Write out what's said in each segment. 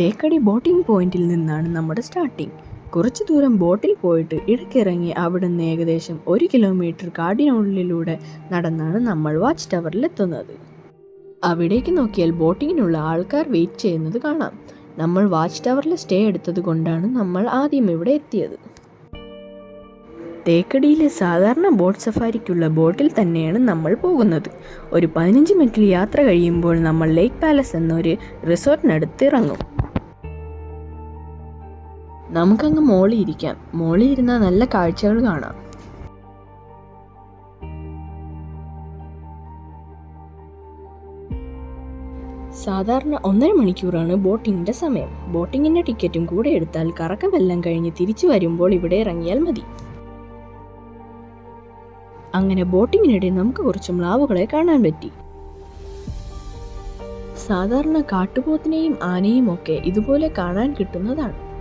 Thekkady boating പോയിന്റിൽ നിന്നാണ് നമ്മുടെ സ്റ്റാർട്ടിംഗ് കുറച്ച് ദൂരം ബോട്ടിൽ പോയിട്ട് ഇടയ്ക്കിറങ്ങി അവിടുന്ന് ഏകദേശം ഒരു കിലോമീറ്റർ കാടിനുള്ളിലൂടെ നടന്നാണ് നമ്മൾ വാച്ച് ടവറിൽ എത്തുന്നത്. അവിടേക്ക് നോക്കിയാൽ ബോട്ടിങ്ങിനുള്ള ആൾക്കാർ വെയിറ്റ് ചെയ്യുന്നത് കാണാം. നമ്മൾ വാച്ച് ടവറിൽ സ്റ്റേ എടുത്തത് കൊണ്ടാണ് നമ്മൾ ആദ്യം ഇവിടെ എത്തിയത്. തേക്കടിയിലെ സാധാരണ ബോട്ട് സഫാരിക്കുള്ള ബോട്ടിൽ തന്നെയാണ് നമ്മൾ പോകുന്നത്. ഒരു പതിനഞ്ച് മിനിറ്റിൽ യാത്ര കഴിയുമ്പോൾ നമ്മൾ ലേക്ക് പാലസ് എന്നൊരു റിസോർട്ടിനടുത്ത് ഇറങ്ങും. നമുക്കങ്ങ് മോളിൽ ഇരിക്കാം. മോളിൽ ഇരുന്നാൽ നല്ല കാഴ്ചകൾ കാണാം. സാധാരണ ഒന്നര മണിക്കൂറാണ് ബോട്ടിങ്ങിന്റെ സമയം. ബോട്ടിങ്ങിന്റെ ടിക്കറ്റും കൂടെ എടുത്താൽ കറക്കമെല്ലാം കഴിഞ്ഞ് തിരിച്ചു വരുമ്പോൾ ഇവിടെ ഇറങ്ങിയാൽ മതി. അങ്ങനെ ബോട്ടിങ്ങിനിടെ നമുക്ക് കുറച്ച് മ്ലാവുകളെ കാണാൻ പറ്റി. സാധാരണ കാട്ടുപോത്തിനെയും ആനയും ഒക്കെ ഇതുപോലെ കാണാൻ കിട്ടുന്നതാണ്.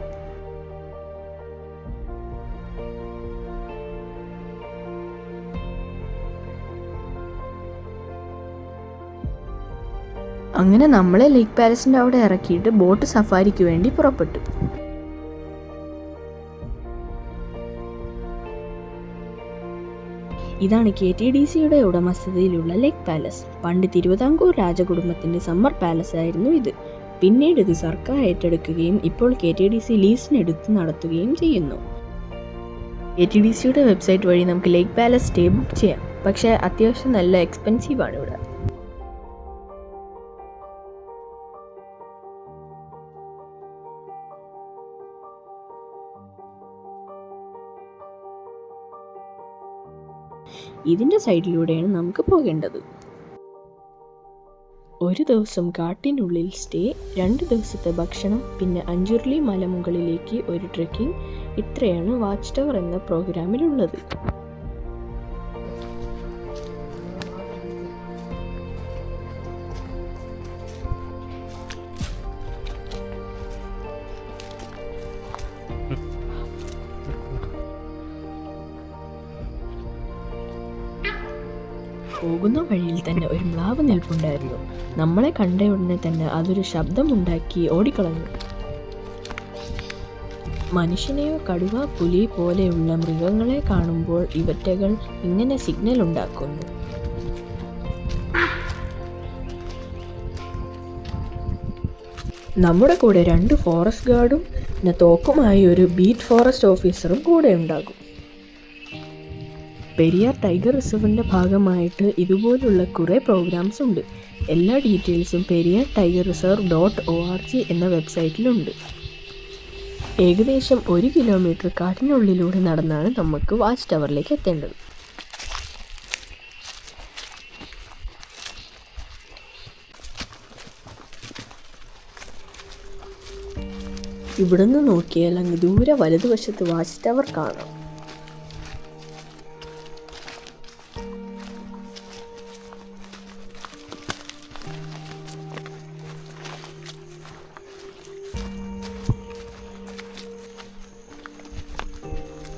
അങ്ങനെ നമ്മളെ ലേക്ക് പാലസിന്റെ അവിടെ ഇറക്കിയിട്ട് ബോട്ട് സഫാരിക്ക് വേണ്ടി പുറപ്പെട്ടു. ഇതാണ് കെ ടി ഡി സിയുടെ ഉടമസ്ഥതയിലുള്ള ലേക്ക് പാലസ് പണ്ട് തിരുവിതാംകൂർ രാജകുടുംബത്തിന്റെ സമ്മർ പാലസ് ആയിരുന്നു ഇത്. പിന്നീട് ഇത് സർക്കാർ ഏറ്റെടുക്കുകയും ഇപ്പോൾ കെ ടി ഡി സി ലീസിനെടുത്ത് നടത്തുകയും ചെയ്യുന്നു. കെ ടി ഡി സിയുടെ വെബ്സൈറ്റ് വഴി നമുക്ക് ലേക്ക് പാലസ് സ്റ്റേ ബുക്ക് ചെയ്യാം. പക്ഷേ അത്യാവശ്യം നല്ല എക്സ്പെൻസീവ് ആണ് ഇവിടെ. ഇതിന്റെ സൈഡിലൂടെയാണ് നമുക്ക് പോകേണ്ടത്. ഒരു ദിവസം കാട്ടിനുള്ളിൽ സ്റ്റേ രണ്ട് ദിവസത്തെ ഭക്ഷണം പിന്നെ അഞ്ചുരുളി മലമുകളിലേക്ക് ഒരു ട്രെക്കിംഗ്. ഇത്രയാണ് വാച്ച് ടവർ എന്ന പ്രോഗ്രാമിലുള്ളത്. പോകുന്ന വഴിയിൽ തന്നെ ഒരു മ്ലാവ് നിൽപ്പുണ്ടായിരുന്നു. നമ്മളെ കണ്ട ഉടനെ തന്നെ അതൊരു ശബ്ദമുണ്ടാക്കി ഓടിക്കളഞ്ഞു. മനുഷ്യനെയോ കടുവ പുലി പോലെയുള്ള മൃഗങ്ങളെ കാണുമ്പോൾ ഇവറ്റകൾ ഇങ്ങനെ സിഗ്നൽ ഉണ്ടാക്കുന്നു. നമ്മുടെ കൂടെ രണ്ട് ഫോറസ്റ്റ് ഗാർഡും പിന്നെ തോക്കുമായി ഒരു ബീറ്റ് ഫോറസ്റ്റ് ഓഫീസറും കൂടെ ഉണ്ടാകും. പെരിയാർ ടൈഗർ റിസർവിന്റെ ഭാഗമായിട്ട് ഇതുപോലുള്ള കുറേ പ്രോഗ്രാംസ് ഉണ്ട്. എല്ലാ ഡീറ്റെയിൽസും Periyar tiger reserve dot O R G എന്ന വെബ്സൈറ്റിലുണ്ട്. ഏകദേശം ഒരു കിലോമീറ്റർ കാട്ടിനുള്ളിലൂടെ നടന്നാണ് നമുക്ക് വാച്ച് ടവറിലേക്ക് എത്തേണ്ടത്. ഇവിടുന്ന് നോക്കിയാൽ അങ്ങ് ദൂരെ വലതുവശത്ത് വാച്ച് ടവർ കാണാം.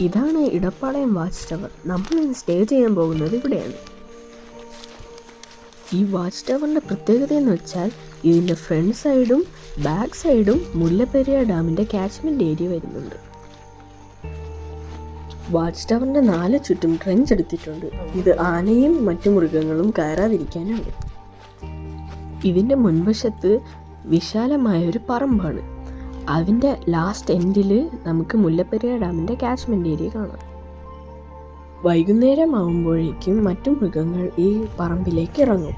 ഇതാണ് ഇടപ്പാളയം വാച്ച് ടവർ. നമ്മൾ സ്റ്റേ ചെയ്യാൻ പോകുന്നത് ഇവിടെയാണ്. ഈ വാച്ച് ടവറിന്റെ പ്രത്യേകത എന്ന് വെച്ചാൽ ഇതിന്റെ ഫ്രണ്ട് സൈഡും ബാക്ക് സൈഡും മുല്ലപ്പെരിയ ഡാമിന്റെ കാച്ച്മെന്റ് ഏരിയ വരുന്നുണ്ട്. വാച്ച് ടവറിന്റെ നാല് ചുറ്റും ട്രെഞ്ച് എടുത്തിട്ടുണ്ട്. ഇത് ആനയും മറ്റു മൃഗങ്ങളും കയറാതിരിക്കാനാണ്. ഇതിന്റെ മുൻവശത്ത് വിശാലമായ ഒരു പറമ്പാണ്. അതിന്റെ ലാസ്റ്റ് എൻഡിൽ നമുക്ക് മുല്ലപ്പെരിയാർ ഡാമിന്റെ കാച്ച്മെന്റ് ഏരിയ കാണാം. വൈകുന്നേരം ആകുമ്പോഴേക്കും മറ്റു മൃഗങ്ങൾ ഈ പറമ്പിലേക്ക് ഇറങ്ങും.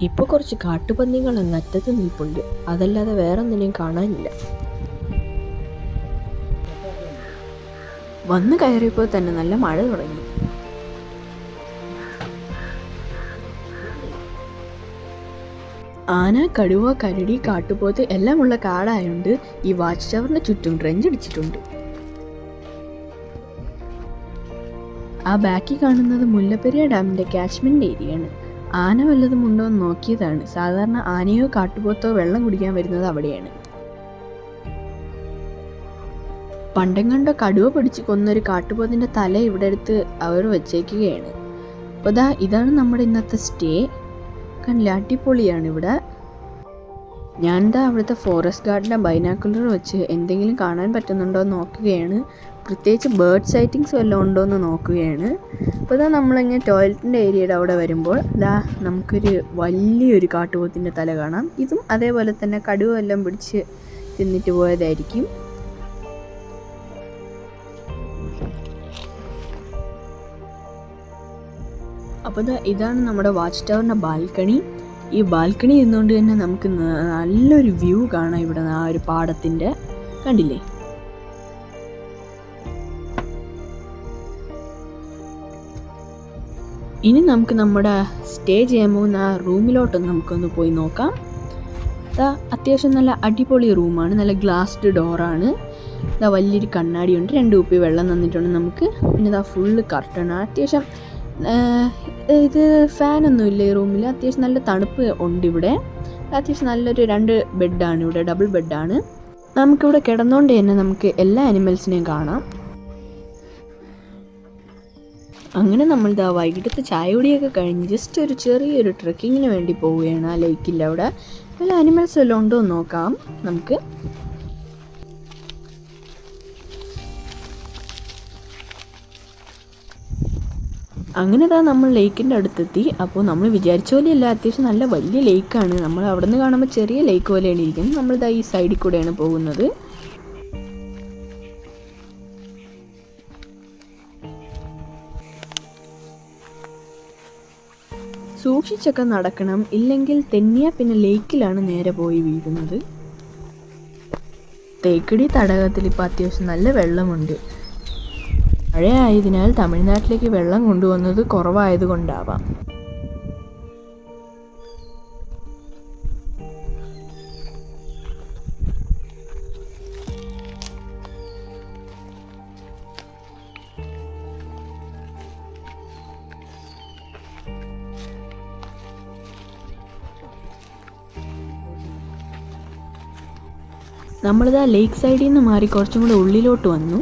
ഇപ്പോൾ കുറച്ച് കാട്ടുപന്നികൾ അറ്റത്ത് നിൽപ്പുണ്ട്. അതല്ലാതെ വേറെ ഒന്നിനെയും കാണാനില്ല. വന്ന് കയറിയപ്പോൾ തന്നെ നല്ല മഴ തുടങ്ങി. ആന കടുവ കരടി കാട്ടുപോത്ത് എല്ലാമുള്ള കാടായതുകൊണ്ട് ഈ വാച്ച് ടവറിന് ചുറ്റും ട്രെഞ്ച് അടിച്ചിട്ടുണ്ട്. ആ ബാക്കി കാണുന്നത് മുല്ലപ്പെരിയ ഡാമിന്റെ കാച്ച്മെന്റ് ഏരിയയാണ്. ആന വല്ലതും ഉണ്ടോ എന്ന് നോക്കിയതാണ്. സാധാരണ ആനയോ കാട്ടുപോത്തോ വെള്ളം കുടിക്കാൻ വരുന്നത് അവിടെയാണ്. പണ്ടം കണ്ടോ കടുവ പിടിച്ച് കൊന്നൊരു കാട്ടുപോത്തിന്റെ തല ഇവിടെ അടുത്ത് അവർ വെച്ചേക്കുകയാണ്. അപ്പോൾ ദാ ഇതാണ് നമ്മുടെ ഇന്നത്തെ സ്റ്റേ. കണ്ടില്ല അടിപൊളിയാണ് ഇവിടെ ഞാൻ എന്താ അവിടുത്തെ ഫോറസ്റ്റ് ഗാർഡിന്റെ ബൈനാക്കുലർ വെച്ച് എന്തെങ്കിലും കാണാൻ പറ്റുന്നുണ്ടോ എന്ന് നോക്കുകയാണ്. പ്രത്യേകിച്ച് ബേർഡ് സൈറ്റിങ്സ് വല്ലതും ഉണ്ടോ എന്ന് നോക്കുകയാണ്. അപ്പോൾ ഇതാ നമ്മളിങ്ങനെ ടോയ്ലറ്റിന്റെ ഏരിയയുടെ അവിടെ വരുമ്പോൾ ഇതാ നമുക്കൊരു വലിയൊരു കാട്ടുപോത്തിന്റെ തല കാണാം. ഇതും അതേപോലെ തന്നെ കടുവ എല്ലാം പിടിച്ച് തിന്നിട്ട് പോയതായിരിക്കും. അപ്പോൾ ഇതാണ് നമ്മുടെ വാച്ച് ടവറിന്റെ ബാൽക്കണി. ഈ ബാൽക്കണി എന്നുകൊണ്ട് തന്നെ നമുക്ക് നല്ലൊരു വ്യൂ കാണാം ഇവിടെ ആ ഒരു പാടത്തിന്റെ കണ്ടില്ലേ? ഇനി നമുക്ക് നമ്മുടെ സ്റ്റേ ചെയ്യാൻ പോകുന്ന ആ റൂമിലോട്ട് നമുക്കൊന്ന് പോയി നോക്കാം. അത്യാവശ്യം നല്ല അടിപൊളി റൂമാണ്. നല്ല ഗ്ലാസ്ഡ് ഡോറാണ് ഇതാ വലിയൊരു കണ്ണാടിയുണ്ട് രണ്ട് കുപ്പി വെള്ളം തന്നിട്ടുണ്ട് നമുക്ക്. പിന്നെ ഇതാ ഫുള്ള് കർട്ടൺ അത്യാവശ്യം ഇത് ഫാനൊന്നും ഇല്ല ഈ റൂമിൽ അത്യാവശ്യം നല്ല തണുപ്പ് ഉണ്ട് ഇവിടെ അത്യാവശ്യം നല്ലൊരു രണ്ട് ബെഡാണ് ഇവിടെ ഡബിൾ ബെഡാണ്. നമുക്കിവിടെ കിടന്നുകൊണ്ട് തന്നെ നമുക്ക് എല്ലാ അനിമൽസിനെയും കാണാം. അങ്ങനെ നമ്മൾ ഇതാ വൈകിട്ടത്തെ ചായ കുടിയൊക്കെ കഴിഞ്ഞ് ജസ്റ്റ് ഒരു ചെറിയൊരു ട്രക്കിങ്ങിന് വേണ്ടി പോവുകയാണ് ആ ലേക്കിന്റെ അവിടെ. വല്ല അനിമൽസ് വല്ലതും ഉണ്ടോ എന്ന് നോക്കാം നമുക്ക്. അങ്ങനെ താ നമ്മൾ ലേക്കിന്റെ അടുത്തെത്തി. അപ്പോൾ നമ്മൾ വിചാരിച്ച പോലെയല്ല അത്യാവശ്യം നല്ല വലിയ ലേക്കാണ്. നമ്മൾ അവിടെ നിന്ന് കാണുമ്പോൾ ചെറിയ ലേക്ക് പോലെയാണ് ഇരിക്കുന്നത്. നമ്മളിതാ ഈ സൈഡിൽ കൂടെയാണ് പോകുന്നത്. സൂക്ഷിച്ചൊക്കെ നടക്കണം. ഇല്ലെങ്കിൽ തെന്നിയ പിന്നെ ലേക്കിലാണ് നേരെ പോയി വീഴുന്നത്. തേക്കടി തടാകത്തിൽ ഇപ്പോൾ അത്യാവശ്യം നല്ല വെള്ളമുണ്ട്. മഴയായതിനാൽ തമിഴ്നാട്ടിലേക്ക് വെള്ളം കൊണ്ടുവന്നത് കുറവായതുകൊണ്ടാവാം. നമ്മളിതാ ലേക്ക് സൈഡിൽ നിന്ന് മാറി കുറച്ചും കൂടെ ഉള്ളിലോട്ട് വന്നു.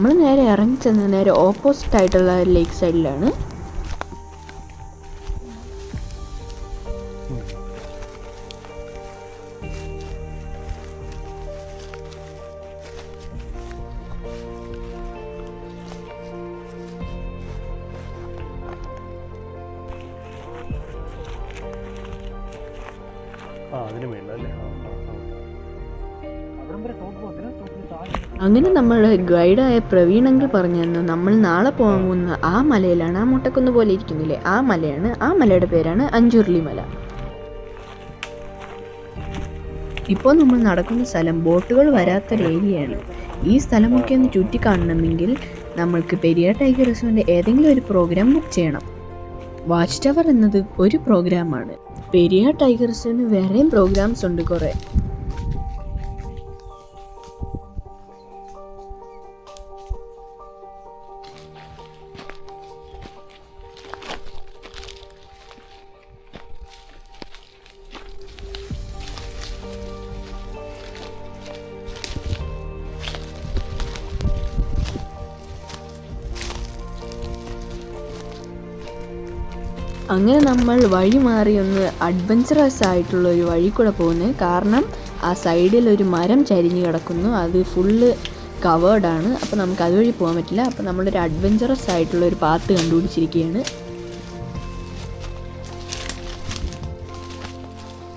നമ്മൾ നേരെ ഇറങ്ങി ചെന്ന് നേരെ ഓപ്പോസിറ്റ് ആയിട്ടുള്ള ലേക്ക് സൈഡിലാണ് നമ്മൾ ഗൈഡായ പ്രവീൺ പറഞ്ഞു തന്നു നമ്മൾ നാളെ പോകാൻ പോകുന്ന ആ മലയിലാണ് ആ മുട്ടക്കുന്ന് പോലെ ഇരിക്കുന്നില്ലേ? ആ മലയാണ് ആ മലയുടെ പേരാണ് അഞ്ചുരുളി മല ഇപ്പോൾ നമ്മൾ നടക്കുന്ന സ്ഥലം ബോട്ടുകൾ വരാത്തൊരു ഏരിയയാണ്. ഈ സ്ഥലമൊക്കെ ഒന്ന് ചുറ്റിക്കാണണമെങ്കിൽ നമ്മൾക്ക് പെരിയാർ ടൈഗർ റിസോർട്ടിന്റെ ഏതെങ്കിലും ഒരു പ്രോഗ്രാം ബുക്ക് ചെയ്യണം. വാച്ച് ടവർ എന്നത് ഒരു പ്രോഗ്രാമാണ്. പെരിയാർ ടൈഗർ റിസോർട്ടിന് വേറെയും പ്രോഗ്രാംസ് ഉണ്ട് കുറേ. നമ്മൾ വഴി മാറി ഒന്ന് അഡ്വഞ്ചറസ് ആയിട്ടുള്ള ഒരു വഴി കൂടെ പോകുന്നത് കാരണം ആ സൈഡിൽ ഒരു മരം ചരിഞ്ഞ് കിടക്കുന്നു. അത് ഫുള്ള് കവേർഡാണ് അപ്പോൾ നമുക്ക് അതുവഴി പോകാൻ പറ്റില്ല. അപ്പോൾ നമ്മളൊരു അഡ്വഞ്ചറസ് ആയിട്ടുള്ള ഒരു പാത്ത് കണ്ടുപിടിച്ചിരിക്കുകയാണ്.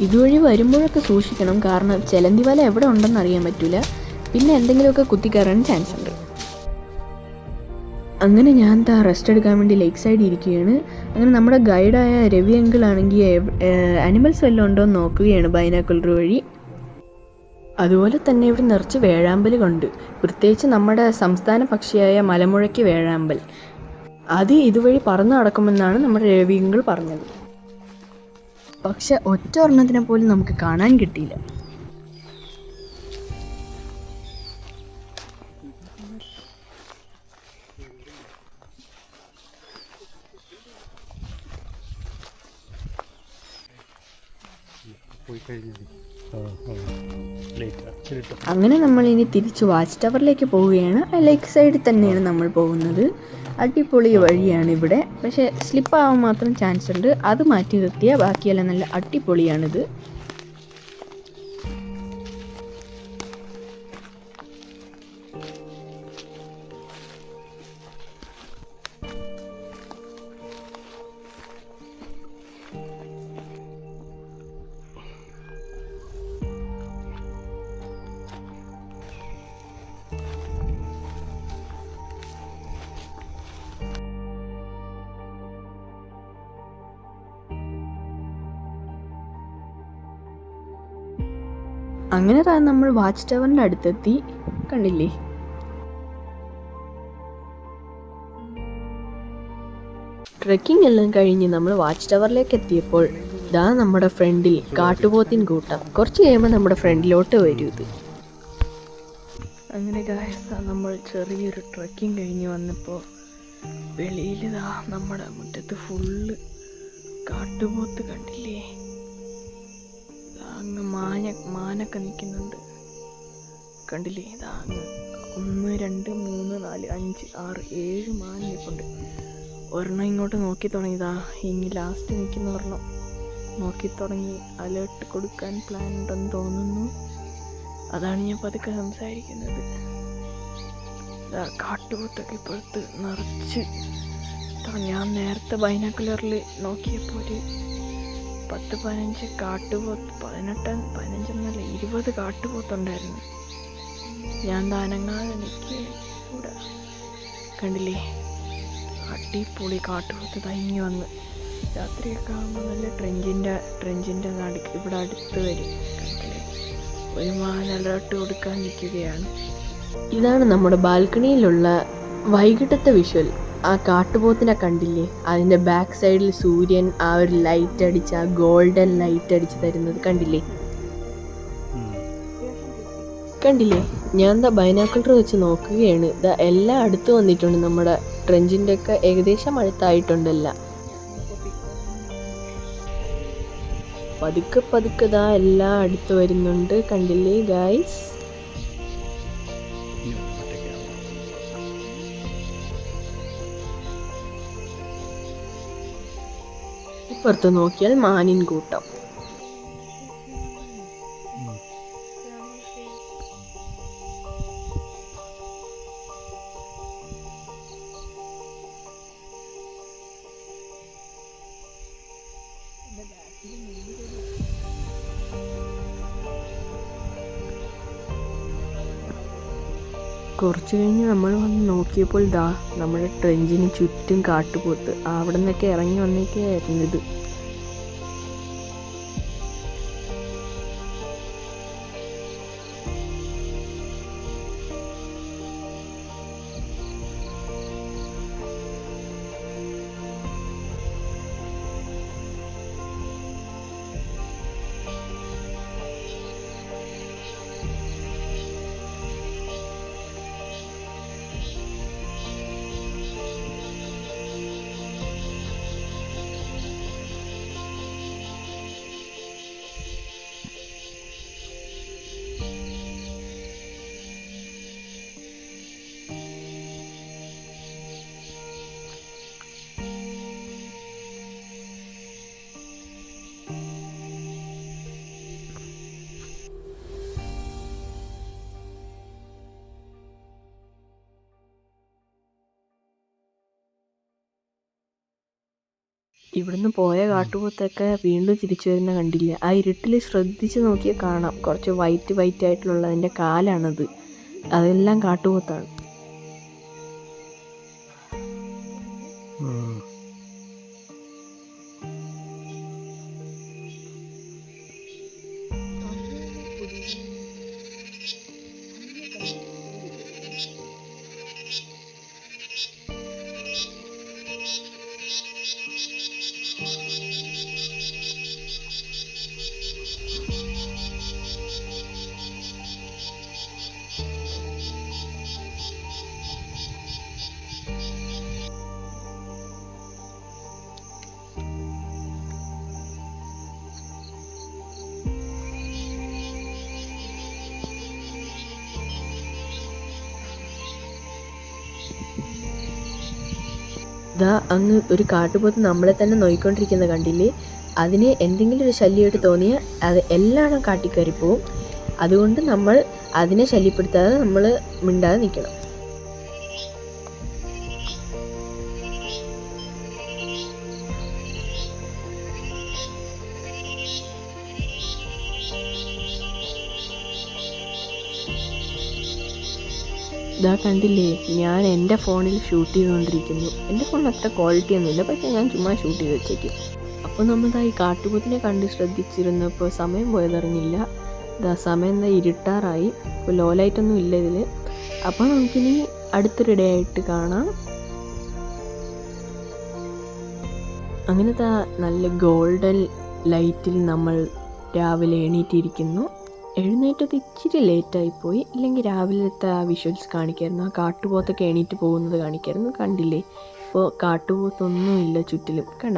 ഇതുവഴി വരുമ്പോഴൊക്കെ സൂക്ഷിക്കണം. കാരണം ചെലന്തി വല എവിടെ ഉണ്ടെന്ന് അറിയാൻ പറ്റില്ല പിന്നെ എന്തെങ്കിലുമൊക്കെ കുത്തിക്കയറാൻ ചാൻസ് ഉണ്ട്. അങ്ങനെ ഞാൻ താ റെസ്റ്റ് എടുക്കാൻ വേണ്ടി ലേക്ക് സൈഡ് ഇരിക്കുകയാണ്. അങ്ങനെ നമ്മുടെ ഗൈഡായ രവി അങ്കിൾ ആണെങ്കിൽ അനിമൽസ് വല്ലതും ഉണ്ടോ എന്ന് നോക്കുകയാണ് ബൈനാക്കുലർ വഴി. അതുപോലെ തന്നെ ഇവിടെ നിറച്ച് വേഴാമ്പൽ കൊണ്ട്. പ്രത്യേകിച്ച് നമ്മുടെ സംസ്ഥാന പക്ഷിയായ മലമുഴയ്ക്ക് വേഴാമ്പൽ. അത് ഇതുവഴി പറന്നു നടക്കുമെന്നാണ് നമ്മുടെ രവി അങ്കിൾ പറഞ്ഞത്. പക്ഷെ ഒറ്റ ഒരെണ്ണത്തിനെ പോലും നമുക്ക് കാണാൻ കിട്ടിയില്ല. അങ്ങനെ നമ്മൾ ഇനി തിരിച്ച് വാച്ച് ടവറിലേക്ക് പോവുകയാണ്. ആ ലേക്ക് സൈഡിൽ തന്നെയാണ് നമ്മൾ പോകുന്നത്. അടിപൊളി വഴിയാണ് ഇവിടെ. പക്ഷേ സ്ലിപ്പാവാൻ മാത്രം ചാൻസ് ഉണ്ട്. അത് മാറ്റി നിർത്തിയാൽ ബാക്കിയെല്ലാം നല്ല അടിപൊളിയാണിത്. അങ്ങനെ നമ്മൾ വാച്ച് ടവറിന്റെ അടുത്തെത്തി കണ്ടില്ലേ? ട്രക്കിംഗ് എല്ലാം കഴിഞ്ഞ് നമ്മൾ വാച്ച് ടവറിലേക്ക് എത്തിയപ്പോൾ ഇതാ നമ്മുടെ ഫ്രണ്ടിൽ കാട്ടുപോത്തിൻ കൂട്ടം. കുറച്ച് കഴിയുമ്പോൾ നമ്മുടെ ഫ്രണ്ടിലോട്ട് വരും ഇത്. അങ്ങനെ നമ്മൾ ചെറിയൊരു ട്രക്കിംഗ് കഴിഞ്ഞ് വന്നപ്പോൾ വെളിയിൽ ഇതാ നമ്മുടെ മുറ്റത്ത് ഫുള്ള് കാട്ടുപോത്ത് കണ്ടില്ലേ? അങ്ങ് മാന മാനൊക്കെ നിൽക്കുന്നുണ്ട്. കണ്ടില്ലേ? ഇതാ ഒന്ന് രണ്ട് മൂന്ന് നാല് അഞ്ച് ആറ് ഏഴ് മാന നിൽപ്പുണ്ട്. ഒരെണ്ണം ഇങ്ങോട്ട് നോക്കി തുടങ്ങി. ഇതാ ഇനി ലാസ്റ്റ് നിൽക്കുന്ന ഒരെണ്ണം. നോക്കി തുടങ്ങി. അലേർട്ട് കൊടുക്കാൻ പ്ലാൻ ഉണ്ടെന്ന് തോന്നുന്നു. അതാണ് ഞാൻ പതുക്കെ സംസാരിക്കുന്നത്. കാട്ടുപോത്തൊക്കെ ഇപ്പുറത്ത് നിറച്ച്. ഞാൻ നേരത്തെ ബൈനാക്കുലറിൽ നോക്കിയപ്പോൾ ഒരു പത്ത് പതിനഞ്ച് കാട്ടുപോത്ത് പതിനെട്ട് പതിനഞ്ചെന്നല്ല ഇരുപത് കാട്ടുപോത്തുണ്ടായിരുന്നു. ഞാൻ താനങ്ങാതെ എനിക്ക് ഇവിടെ കണ്ടില്ലേ? അടിപൊളി കാട്ടുപോത്ത് തങ്ങി വന്ന്. രാത്രിയൊക്കെ ആകുമ്പോൾ നല്ല ട്രെഞ്ചിന്റെ ട്രെഞ്ചിന്റെ നടുക്ക് ഇവിടെ അടുത്ത് വരും. കണ്ടില്ലേ? ഒരു മാൻ അലർട്ട് കൊടുക്കാൻ നിൽക്കുകയാണ്. ഇതാണ് നമ്മുടെ ബാൽക്കണിയിലുള്ള വൈകിട്ടത്തെ വിഷ്വൽ. ആ കാട്ടുപോത്തിനെ കണ്ടില്ലേ? അതിന്റെ ബാക്ക് സൈഡിൽ സൂര്യൻ ആ ഒരു ലൈറ്റ് അടിച്ച് ആ ഗോൾഡൻ ലൈറ്റ് അടിച്ച് തരുന്നത് കണ്ടില്ലേ? കണ്ടില്ലേ? ഞാൻ ദാ ബൈനാക്കുലർ വെച്ച് നോക്കുകയാണ്. ഇതാ എല്ലാം അടുത്ത് വന്നിട്ടുണ്ട്. നമ്മുടെ ട്രെഞ്ചിന്റെ ഒക്കെ ഏകദേശം അടുത്തായിട്ടുണ്ടല്ല. പതുക്കെ പതുക്കെ ദാ എല്ലാം അടുത്ത് വരുന്നുണ്ട്. കണ്ടില്ലേ ഗായ്സ് ഇപ്പുറത്ത് നോക്കിയാൽ മാനിൻ കൂട്ടം. കുറച്ച് കഴിഞ്ഞ് നമ്മൾ വന്ന് നോക്കിയപ്പോൾ ദാ നമ്മുടെ ട്രെഞ്ചിന് ചുറ്റും കാട്ടുപോത്ത്. അവിടെ നിന്നൊക്കെ ഇറങ്ങി വന്നേക്കായിരുന്നു ഇത്. ഇവിടുന്ന് പോയ കാട്ടുപോത്തൊക്കെ വീണ്ടും തിരിച്ചു വരുന്ന കണ്ടില്ല. ആ ഇരുട്ടിൽ ശ്രദ്ധിച്ച് നോക്കിയാൽ കാണാം. കുറച്ച് വൈറ്റ് വൈറ്റ് ആയിട്ടുള്ള അതിന്റെ കാലാണത്. അതെല്ലാം കാട്ടുപോത്താണ്. ദാ അങ്ങ് ഒരു കാട്ടുപോത്ത് നമ്മളെ തന്നെ നോയിക്കൊണ്ടിരിക്കുന്ന കണ്ടില്ലേ? അതിന് എന്തെങ്കിലും ഒരു ശല്യമായിട്ട് തോന്നിയാൽ അത് എല്ലാവരും കാട്ടിക്കയറിപ്പോവും. അതുകൊണ്ട് നമ്മൾ അതിനെ ശല്യപ്പെടുത്താതെ നമ്മൾ മിണ്ടാതെ നിൽക്കണം. ഇതാ കണ്ടില്ലേ ഞാൻ എന്റെ ഫോണിൽ ഷൂട്ട് ചെയ്തുകൊണ്ടിരിക്കുന്നു. എന്റെ ഫോണിൽ അത്ര ക്വാളിറ്റി ഒന്നുമില്ല പക്ഷേ ഞാൻ ചുമ്മാ ഷൂട്ട് ചെയ്ത് വെച്ചേക്കും. അപ്പോൾ നമ്മളിതാ ഈ കാട്ടുപോത്തിനെ കണ്ട് ശ്രദ്ധിച്ചിരുന്നപ്പോൾ സമയം പോയതറിഞ്ഞില്ല. ഇതാ സമയം എന്താ ഇരുട്ടാറായി ഇപ്പോൾ ലോ ഇല്ല ഇതിൽ അപ്പോൾ നമുക്കിനി അടുത്തൊരു ഡേ ആയിട്ട് കാണാം. അങ്ങനത്തെ നല്ല ഗോൾഡൻ ലൈറ്റിൽ നമ്മൾ രാവിലെ എണീറ്റിരിക്കുന്നു. എഴുന്നേറ്റത് ഇച്ചിരി ലേറ്റായിപ്പോയി ഇല്ലെങ്കിൽ രാവിലത്തെ ആ വിഷ്വൽസ് കാണിക്കായിരുന്നു. ആ കാട്ടുപോത്തൊക്കെ എണീറ്റ് പോകുന്നത് കാണിക്കായിരുന്നു. കണ്ടില്ലേ? ഇപ്പോൾ കാട്ടുപോത്തൊന്നുമില്ല ചുറ്റിലും. കണ്ട?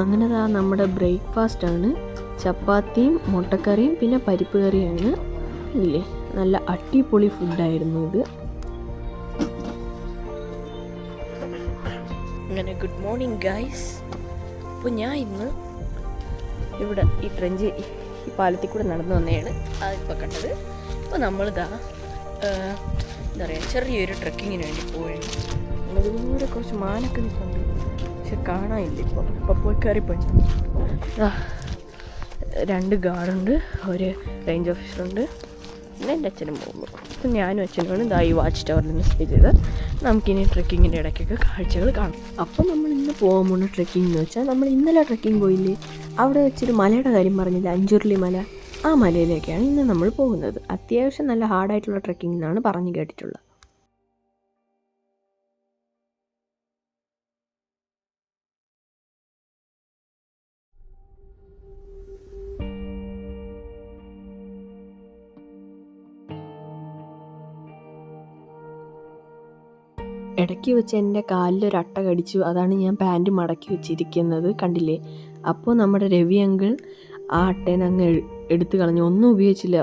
അങ്ങനെ ദാ നമ്മുടെ ബ്രേക്ക്ഫാസ്റ്റ് ആണ്. ചപ്പാത്തിയും മുട്ടക്കറിയും പിന്നെ പരിപ്പ് കറിയാണ്. ഇല്ലേ? നല്ല അടിപൊളി ഫുഡായിരുന്നു ഇത്. അങ്ങനെ ഗുഡ് മോർണിംഗ് ഗൈസ് അപ്പോൾ ഞാൻ ഇന്ന് ഇവിടെ ഈ ട്രെഞ്ച് ഈ പാലത്തിൽ കൂടെ നടന്നു വന്നതാണ്. അതിപ്പോൾ കണ്ടത്. അപ്പോൾ നമ്മളിതാ എന്താ പറയുക ചെറിയൊരു ട്രക്കിങ്ങിന് വേണ്ടി പോവുകയാണ്. ദൂരെ കുറച്ച് മാനൊക്കെ പക്ഷെ കാണാനില്ല ഇപ്പോൾ. ഇപ്പോൾ പോയി കയറിപ്പോയി. രണ്ട് ഗാർഡുണ്ട് ഒരു റേഞ്ച് ഓഫീസറുണ്ട് പിന്നെ എന്റെ അച്ഛനും പോകുന്നു അപ്പം ഞാനും അച്ഛനുമാണ് ഇതാ ഈ വാച്ച് ടവറിൽ നിന്ന് സ്റ്റേ ചെയ്ത് നമുക്കിനി ട്രെക്കിങ്ങിന്റെ ഇടയ്ക്കൊക്കെ കാഴ്ചകൾ കാണും. അപ്പോൾ നമ്മൾ ഇന്ന് പോകാൻ പോകുന്ന ട്രക്കിംഗ് എന്ന് വെച്ചാൽ നമ്മൾ ഇന്നലെ ട്രെക്കിംഗ് പോയില്ലേ? അവിടെ വെച്ചൊരു മലയുടെ കാര്യം പറഞ്ഞില്ല? അഞ്ചുരുളി മല. ആ മലയിലേക്കാണ് ഇന്ന് നമ്മൾ പോകുന്നത്. അത്യാവശ്യം നല്ല ഹാർഡായിട്ടുള്ള ട്രെക്കിംഗ് എന്നാണ് പറഞ്ഞു കേട്ടിട്ടുള്ളത്. ഇടയ്ക്ക് വെച്ച് എന്റെ കാലിലൊരു അട്ട കടിച്ചു. അതാണ് ഞാൻ പാന്റ് മടക്കി വെച്ചിരിക്കുന്നത്. കണ്ടില്ലേ? അപ്പോൾ നമ്മുടെ രവി അങ്കിൾ ആ അട്ടേനെ അങ്ങ് എടുത്തു കളഞ്ഞു. ഒന്നും ഉപയോഗിച്ചില്ല.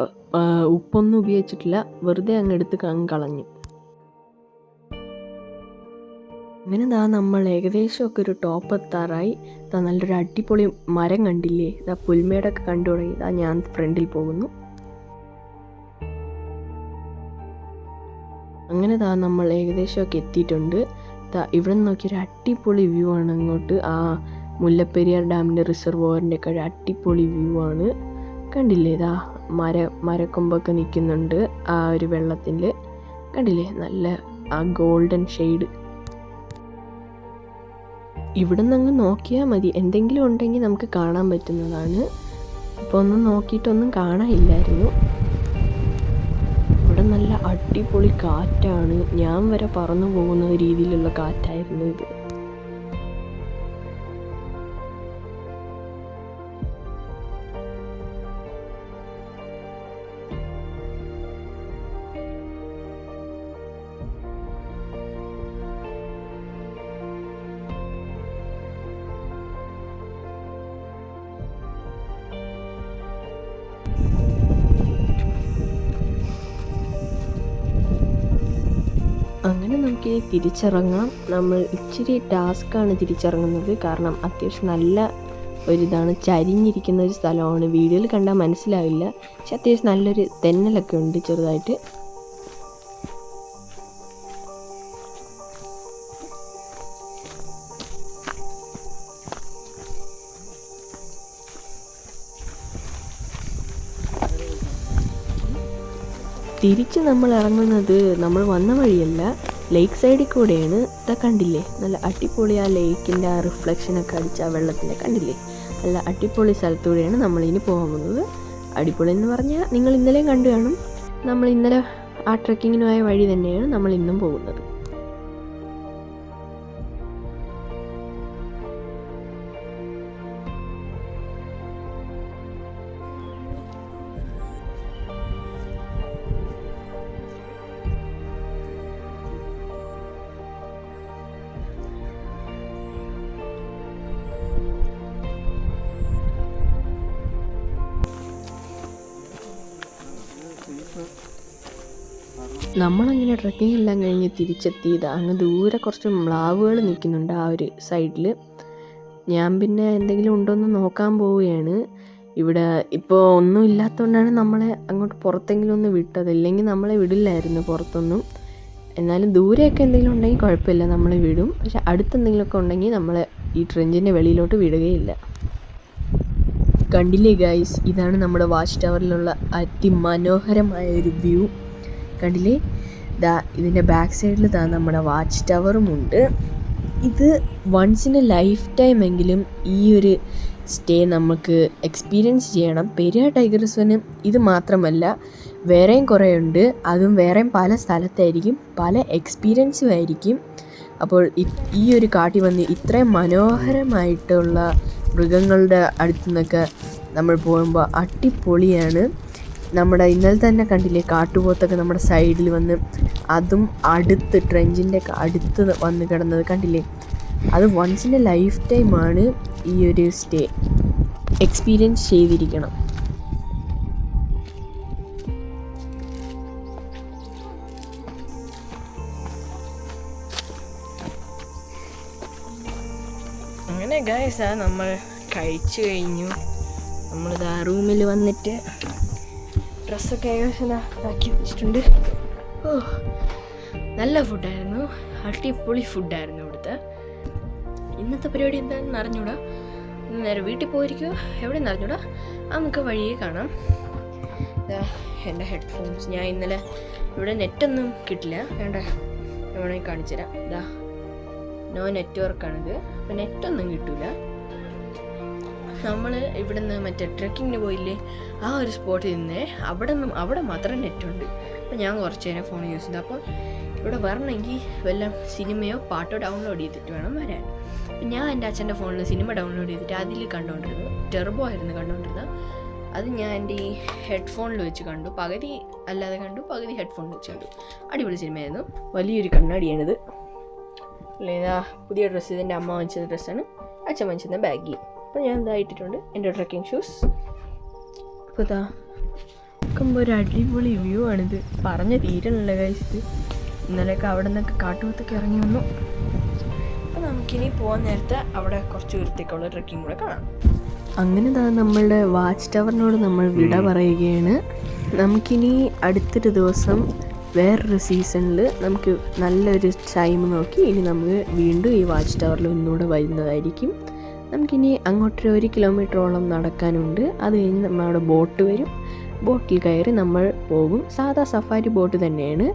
ഉപ്പൊന്നും ഉപയോഗിച്ചിട്ടില്ല. വെറുതെ അങ്ങ് എടുത്ത് അങ്ങ് കളഞ്ഞു. അങ്ങനെ ദാ നമ്മൾ ഏകദേശമൊക്കെ ഒരു ടോപ്പ് എത്താറായി. ദാ നല്ലൊരു അടിപൊളി മരം കണ്ടില്ലേ? ഇതാ പുൽമേടൊക്കെ കണ്ടു തുടങ്ങി. ഇതാ ഞാൻ ഫ്രണ്ടിൽ പോകുന്നു. അങ്ങനെ താ നമ്മൾ ഏകദേശമൊക്കെ എത്തിയിട്ടുണ്ട്. ദാ ഇവിടെ നിന്ന് നോക്കിയൊരു അടിപൊളി വ്യൂ ആണ് അങ്ങോട്ട് ആ മുല്ലപ്പെരിയാർ ഡാമിന്റെ റിസർവോറിന്റെ ഒക്കെ ഒരു അടിപൊളി വ്യൂ ആണ്. കണ്ടില്ലേ ഇതാ മര മരക്കൊമ്പൊക്കെ നിൽക്കുന്നുണ്ട് ആ ഒരു വെള്ളത്തിൽ കണ്ടില്ലേ നല്ല ആ ഗോൾഡൻ ഷെയ്ഡ്. ഇവിടെ നിന്ന് അങ്ങ് നോക്കിയാൽ മതി. എന്തെങ്കിലും ഉണ്ടെങ്കിൽ നമുക്ക് കാണാൻ പറ്റുന്നതാണ്. അപ്പോൾ ഒന്നും നോക്കിയിട്ടൊന്നും കാണാനില്ലായിരുന്നു. നല്ല അടിപൊളി കാറ്റാണ്. ഞാൻ വരെ പറന്നു പോകുന്ന രീതിയിലുള്ള കാറ്റായിരുന്നു ഇത്. ഇനി തിരിച്ചിറങ്ങാം. നമ്മൾ ഇച്ചിരി ടാസ്ക്കാണ് തിരിച്ചിറങ്ങുന്നത്. കാരണം അത്യാവശ്യം നല്ല ഒരിതാണ്. ചരിഞ്ഞിരിക്കുന്ന ഒരു സ്ഥലമാണ്. വീഡിയോയിൽ കണ്ടാൽ മനസ്സിലാവില്ല. പക്ഷെ അത്യാവശ്യം നല്ലൊരു തെന്നലൊക്കെ ഉണ്ട് ചെറുതായിട്ട്. തിരിച്ച് നമ്മൾ ഇറങ്ങുന്നത് നമ്മൾ വന്ന വഴിയല്ല. ലേക്ക് സൈഡിൽ കൂടെയാണ്. ഇതാ കണ്ടില്ലേ? നല്ല അടിപൊളി ആ ലേക്കിന്റെ ആ റിഫ്ലക്ഷനൊക്കെ അടിച്ച ആ വെള്ളത്തിന്റെ കണ്ടില്ലേ? നല്ല അടിപൊളി സ്ഥലത്തൂടെയാണ് നമ്മളിനി പോകുന്നത്. അടിപൊളി എന്ന് പറഞ്ഞാൽ നിങ്ങൾ ഇന്നലെയും കണ്ടു കാണും. നമ്മൾ ഇന്നലെ ആ ട്രക്കിങ്ങിനുമായ വഴി തന്നെയാണ് നമ്മൾ ഇന്നും പോകുന്നത്. നമ്മളങ്ങനെ ട്രക്കിംഗ് എല്ലാം കഴിഞ്ഞ് തിരിച്ചെത്തിയത് അങ്ങ് ദൂരെ കുറച്ച് മ്ലാവുകൾ നിൽക്കുന്നുണ്ട് ആ ഒരു സൈഡിൽ ഞാൻ പിന്നെ എന്തെങ്കിലും ഉണ്ടോ എന്ന് നോക്കാൻ പോവുകയാണ്. ഇവിടെ ഇപ്പോൾ ഒന്നും ഇല്ലാത്തതുകൊണ്ടാണ് നമ്മളെ അങ്ങോട്ട് പുറത്തെങ്കിലും ഒന്ന് വിട്ടത്. ഇല്ലെങ്കിൽ നമ്മളെ വിടില്ലായിരുന്നു പുറത്തൊന്നും. എന്നാലും ദൂരെയൊക്കെ എന്തെങ്കിലും ഉണ്ടെങ്കിൽ കുഴപ്പമില്ല നമ്മളെ വിടും. പക്ഷെ അടുത്തെന്തെങ്കിലുമൊക്കെ ഉണ്ടെങ്കിൽ നമ്മളെ ഈ ട്രെഞ്ചിന്റെ വെളിയിലോട്ട് വിടുകയില്ല. കണ്ടില്ലേ ഗൈസ് ഇതാണ് നമ്മുടെ വാച്ച് ടവറിലുള്ള അതിമനോഹരമായ ഒരു വ്യൂ കണ്ടില്ലേ? ദാ ഇതിന്റെ ബാക്ക് സൈഡിൽ ദാ നമ്മുടെ വാച്ച് ടവറും ഉണ്ട്. ഇത് once in a lifetime എങ്കിലും ഈ ഒരു സ്റ്റേ നമുക്ക് എക്സ്പീരിയൻസ് ചെയ്യണം. പെരിയ ടൈഗർ റിസോർട്ടിന് ഇത് മാത്രമല്ല വേറെയും കുറേ ഉണ്ട്. അതും വേറെയും പല സ്ഥലത്തായിരിക്കും പല എക്സ്പീരിയൻസും ആയിരിക്കും. അപ്പോൾ ഈ ഒരു കാട്ടിൽ വന്ന് ഇത്രയും മനോഹരമായിട്ടുള്ള മൃഗങ്ങളുടെ അടുത്തു നിന്നൊക്കെ നമ്മൾ പോകുമ്പോൾ അടിപൊളിയാണ്. നമ്മുടെ ഇന്നലെ തന്നെ കണ്ടില്ലേ കാട്ടുപോത്തൊക്കെ നമ്മുടെ സൈഡിൽ വന്ന് അതും അടുത്ത് ട്രെഞ്ചിന്റെ അടുത്ത് വന്ന് കിടന്നത് കണ്ടില്ലേ? അത് വൺസ് ഇൻ എ ലൈഫ് ടൈമാണ് ഈ ഒരു സ്റ്റേ എക്സ്പീരിയൻസ് ചെയ്തിരിക്കണം. അങ്ങനെ ഗൈസ് നമ്മൾ കഴിച്ചു കഴിഞ്ഞു. നമ്മളിതാ റൂമിൽ വന്നിട്ട് ഡ്രസ്സൊക്കെ ഏകദേശം ആക്കി വെച്ചിട്ടുണ്ട്. ഓ നല്ല ഫുഡായിരുന്നു. അടിപൊളി ഫുഡായിരുന്നു ഇവിടുത്തെ. ഇന്നത്തെ പരിപാടി എന്താണെന്ന് അറിഞ്ഞൂടാ. നേരെ വീട്ടിൽ പോയിരിക്കുമോ എവിടെ നിന്ന് അറിഞ്ഞൂടാ? അത് നമുക്ക് വഴിയെ കാണാം. എന്റെ ഹെഡ്ഫോൺസ് ഞാൻ ഇന്നലെ ഇവിടെ നെറ്റൊന്നും കിട്ടില്ല. വേണ്ട വേണമെങ്കിൽ കാണിച്ചു തരാം ഇതാ നോ നെറ്റ്വർക്കാണിത് അപ്പം നെറ്റൊന്നും കിട്ടില്ല നമ്മൾ ഇവിടുന്ന് മറ്റേ ട്രെക്കിങ്ങിന് പോയില്ലേ ആ ഒരു സ്പോട്ടിൽ നിന്ന് അവിടെ നിന്നും അവിടെ മാത്രം നെറ്റുണ്ട് അപ്പം ഞാൻ കുറച്ച് നേരം ഫോൺ യൂസ് ചെയ്തു. അപ്പോൾ ഇവിടെ വരണമെങ്കിൽ വല്ല സിനിമയോ പാട്ടോ ഡൗൺലോഡ് ചെയ്തിട്ട് വേണം വരാൻ. അപ്പം ഞാൻ എന്റെ അച്ഛന്റെ ഫോണിൽ സിനിമ ഡൗൺലോഡ് ചെയ്തിട്ട് അതിൽ കണ്ടുകൊണ്ടിരുന്നു ടെർബോ ആയിരുന്നു കണ്ടുകൊണ്ടിരുന്നത് അത് ഞാൻ എന്റെ ഈ ഹെഡ്ഫോണിൽ വെച്ച് കണ്ടു. പകുതി അല്ലാതെ കണ്ടു പകുതി ഹെഡ്ഫോണിൽ വെച്ച് കണ്ടു. അടിപൊളി സിനിമയായിരുന്നു വലിയൊരു കണ്ണാടിയാണിത്. പുതിയ ഡ്രസ്സ് ഇതിന്റെ അമ്മ വാങ്ങിച്ചത് ഡ്രസ്സാണ് അച്ഛൻ വാങ്ങിച്ചിരുന്ന ബാഗി അപ്പോൾ ഞാൻ ഇതാ ഇട്ടിട്ടുണ്ട് എന്റെ ട്രക്കിംഗ് ഷൂസ്. അപ്പോൾ ഇതാ നോക്കുമ്പോൾ ഒരു അടിപൊളി വ്യൂ ആണിത്. പറഞ്ഞ തീരല്ല കഴിച്ചത് ഇന്നലെയൊക്കെ അവിടെ നിന്നൊക്കെ കാട്ടുപോത്തൊക്കെ ഇറങ്ങി വന്നു. അപ്പോൾ നമുക്കിനി പോകാൻ നേരത്തെ അവിടെ കുറച്ച് വൃത്തിക്കുള്ള ട്രക്കിംഗ് കൂടെ കാണാം. അങ്ങനെ താ നമ്മളുടെ വാച്ച് ടവറിനോട് നമ്മൾ വിട പറയുകയാണ്. നമുക്കിനി അടുത്തൊരു ദിവസം വേറൊരു സീസണിൽ നമുക്ക് നല്ലൊരു ടൈം നോക്കി ഇനി നമുക്ക് വീണ്ടും ഈ വാച്ച് ടവറിൽ ഒന്നുകൂടെ വരുന്നതായിരിക്കും. നമുക്കിനി അങ്ങോട്ടൊരു ഒരു കിലോമീറ്ററോളം നടക്കാനുണ്ട്. അത് കഴിഞ്ഞ് നമ്മുടെ ബോട്ട് വരും. ബോട്ടിൽ കയറി നമ്മൾ പോകും. സാധാ സഫാരി ബോട്ട് തന്നെയാണ്.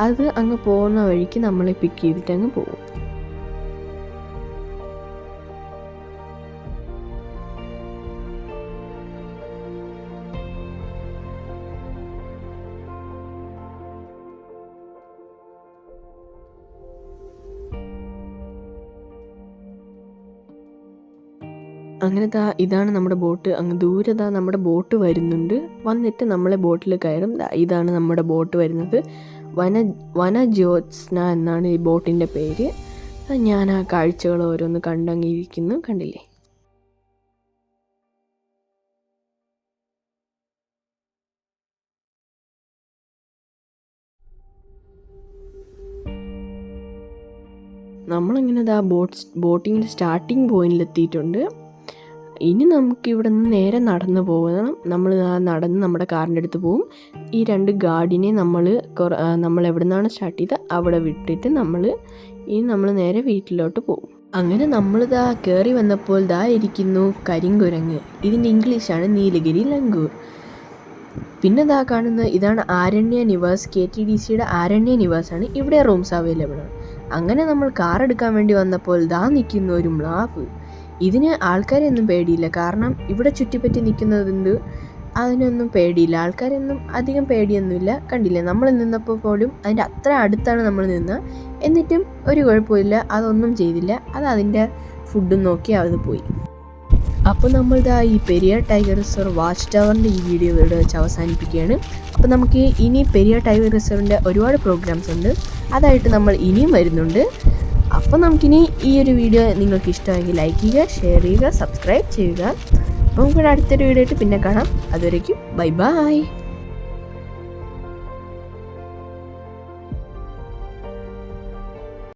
അത് അങ്ങ് പോകുന്ന വഴിക്ക് നമ്മളെ പിക്ക് ചെയ്തിട്ട് അങ്ങ് പോകും. അങ്ങനെ ദാ ഇതാണ് നമ്മുടെ ബോട്ട്. അങ്ങ് ദൂരെ നമ്മുടെ ബോട്ട് വരുന്നുണ്ട്. വന്നിട്ട് നമ്മളെ ബോട്ടിൽ കയറും. ഇതാണ് നമ്മുടെ ബോട്ട് വരുന്നത്. വന വന ജ്യോത്സ്ന എന്നാണ് ഈ ബോട്ടിന്റെ പേര്. ഞാൻ ആ കാഴ്ചകൾ ഓരോന്ന് കണ്ടങ്ങിയിരിക്കുന്നു. കണ്ടില്ലേ? നമ്മളിങ്ങനെ ദാ ബോട്ട് ബോട്ടിങ്ങിന്റെ സ്റ്റാർട്ടിങ് പോയിന്റിൽ എത്തിയിട്ടുണ്ട് ഇനി നമുക്ക് ഇവിടെ നിന്ന് നേരെ നടന്നു പോകണം. നമ്മൾ നടന്ന് നമ്മുടെ കാറിന്റെ അടുത്ത് പോകും ഈ രണ്ട് ഗാർഡിനെ നമ്മൾ നമ്മൾ എവിടെ നിന്നാണ് സ്റ്റാർട്ട് ചെയ്തത് അവിടെ വിട്ടിട്ട് നമ്മൾ ഇനി നമ്മൾ നേരെ വീട്ടിലോട്ട് പോകും അങ്ങനെ നമ്മളിതാ കയറി വന്നപ്പോൾ ദാ ഇരിക്കുന്നു കരിങ്കുരങ്ങ്. ഇതിന്റെ ഇംഗ്ലീഷാണ് നീലഗിരി ലങ്കൂർ പിന്നെ ദാ കാണുന്ന ഇതാണ് Aranya Nivas K T D സിയുടെ ആരണ്യ നിവാസാണ്. ഇവിടെ റൂംസ് അവൈലബിൾ ആണ്. അങ്ങനെ നമ്മൾ കാർ എടുക്കാൻ വേണ്ടി വന്നപ്പോൾ ദാ നിൽക്കുന്ന ഒരു മ്ലാവ്. ഇതിന് ആൾക്കാരെയൊന്നും പേടിയില്ല. കാരണം ഇവിടെ ചുറ്റിപ്പറ്റി നിൽക്കുന്നതുകൊണ്ട് അതിനൊന്നും പേടിയില്ല. ആൾക്കാരൊന്നും അധികം പേടിയൊന്നുമില്ല. കണ്ടില്ലേ? നമ്മൾ നിന്നപ്പോൾ പോലും അതിന്റെ അത്ര അടുത്താണ് നമ്മൾ നിന്ന്. എന്നിട്ടും ഒരു കുഴപ്പമില്ല അതൊന്നും ചെയ്തില്ല. അത് അതിന്റെ ഫുഡും നോക്കി അത് പോയി. അപ്പോൾ നമ്മളിതാ ഈ പെരിയ ടൈഗർ റിസർവ് വാച്ച് ടവറിന്റെ ഈ വീഡിയോ ഇവിടെ വെച്ച് അവസാനിപ്പിക്കുകയാണ്. അപ്പോൾ നമുക്ക് ഇനി പെരിയ ടൈഗർ റിസർവിന്റെ ഒരുപാട് പ്രോഗ്രാംസ് ഉണ്ട്. അതായിട്ട് നമ്മൾ ഇനിയും വരുന്നുണ്ട്. അപ്പോൾ നമുക്കിനി ഈ ഒരു വീഡിയോ നിങ്ങൾക്ക് ഇഷ്ടമെങ്കിൽ ലൈക്ക് ചെയ്യുക ഷെയർ ചെയ്യുക സബ്സ്ക്രൈബ് ചെയ്യുക. അപ്പോൾ നമുക്ക് അടുത്തൊരു വീഡിയോ ആയിട്ട് പിന്നെ കാണാം. അതുവരേക്കും ബൈ ബൈ